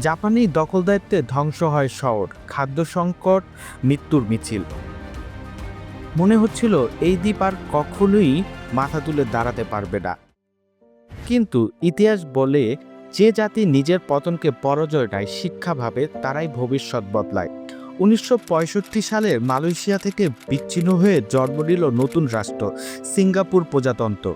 জাপানি দখলদারিত্বে ধ্বংস হয় শহর, খাদ্য সংকট, মৃত্যুর মিছিল। মনে হচ্ছিল এই দ্বীপ আর কখনোই মাথা তুলে দাঁড়াতে পারবে না। কিন্তু ইতিহাস বলে যে জাতি নিজের পতনকে পরাজয় নেয়, শিক্ষা ভাবে তারাই ভবিষ্যৎ বদলায়। উনিশশো পঁয়ষট্টি সালে মালয়েশিয়া থেকে বিচ্ছিন্ন হয়ে জন্ম নিল নতুন রাষ্ট্র, সিঙ্গাপুর প্রজাতন্ত্র।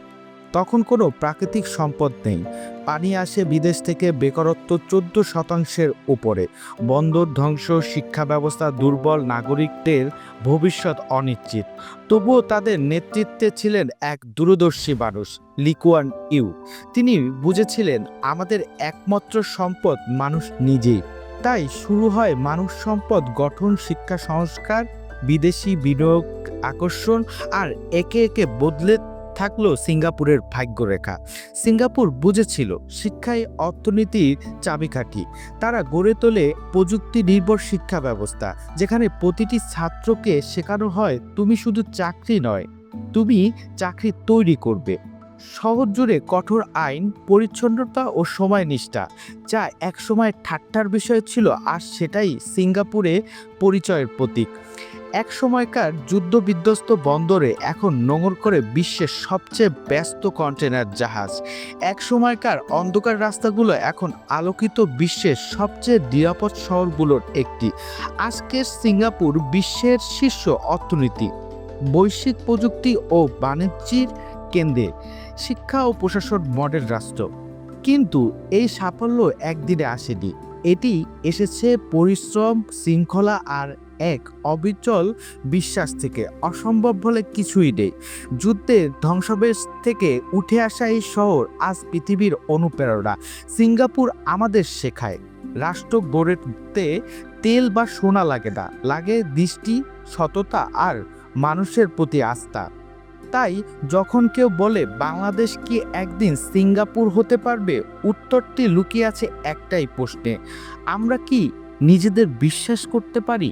তখন কোনো প্রাকৃতিক সম্পদ নেই পানি আসে বিদেশ থেকে বেকারত্ব চোদ্দ শতাংশের উপরে। বন্দর ধ্বংস, শিক্ষা ব্যবস্থা দুর্বল নাগরিকদের ভবিষ্যৎ অনিশ্চিত। তবুও তাদের নেতৃত্বে ছিলেন এক দূরদর্শী মানুষ, লিকুয়ান ইউ। তিনি বুঝেছিলেন, আমাদের একমাত্র সম্পদ মানুষ নিজেই। তাই শুরু হয় মানুষ সম্পদ গঠন, শিক্ষা সংস্কার, বিদেশি বিনিয়োগ, আকর্ষণ আর একে একে বদলে থাকল সিঙ্গাপুরের ভাগ্যরেখা। সিঙ্গাপুর বুঝেছিল শিক্ষাই অর্থনীতির চাবিকাঠি। তারা গড়ে তোলে প্রযুক্তি নির্ভর শিক্ষা ব্যবস্থা, যেখানে প্রতিটি ছাত্রকে শেখানো হয়, তুমি শুধু চাকরি নয়, তুমি চাকরি তৈরি করবে। শহর জুড়ে কঠোর আইন, পরিচ্ছন্নতা ও সময় নিষ্ঠা, যা একসময় ঠাট্টার বিষয় ছিল, আর সেটাই সিঙ্গাপুরে পরিচয়ের প্রতীক। এক সময়কার যুদ্ধ বিধ্বস্ত বন্দরে এখন নোঙর করে বিশ্বের সবচেয়ে ব্যস্ত কন্টেনার জাহাজ। এক সময়কার অন্ধকার রাস্তাগুলো এখন আলোকিত বিশ্বের সবচেয়ে নিরাপদ শহরগুলোর একটি। আজকের সিঙ্গাপুর বিশ্বের শীর্ষ অর্থনীতি, বৈশ্বিক প্রযুক্তি ও বাণিজ্যের কেন্দ্রে শিক্ষা ও প্রশাসন মডেল রাষ্ট্র। কিন্তু এই সাফল্য একদিনে আসেনি। এটি এসেছে পরিশ্রম, শৃঙ্খলা আর এক অবিচল বিশ্বাস থেকে, অসম্ভব বলে কিছুই নেই। যুদ্ধের ধ্বংসবেশ থেকে উঠে আসা এই শহর আজ পৃথিবীর অনুপ্রেরণা। সিঙ্গাপুর আমাদের শেখায়, রাষ্ট্র গড়েতে তেল বা সোনা লাগে না, লাগে দৃষ্টি, সততা আর মানুষের প্রতি আস্থা। তাই যখন কেউ বলে, বাংলাদেশ কি একদিন সিঙ্গাপুর হতে পারবে? উত্তরটি লুকিয়ে আছে একটাই প্রশ্নে, আমরা কি নিজেদের বিশ্বাস করতে পারি?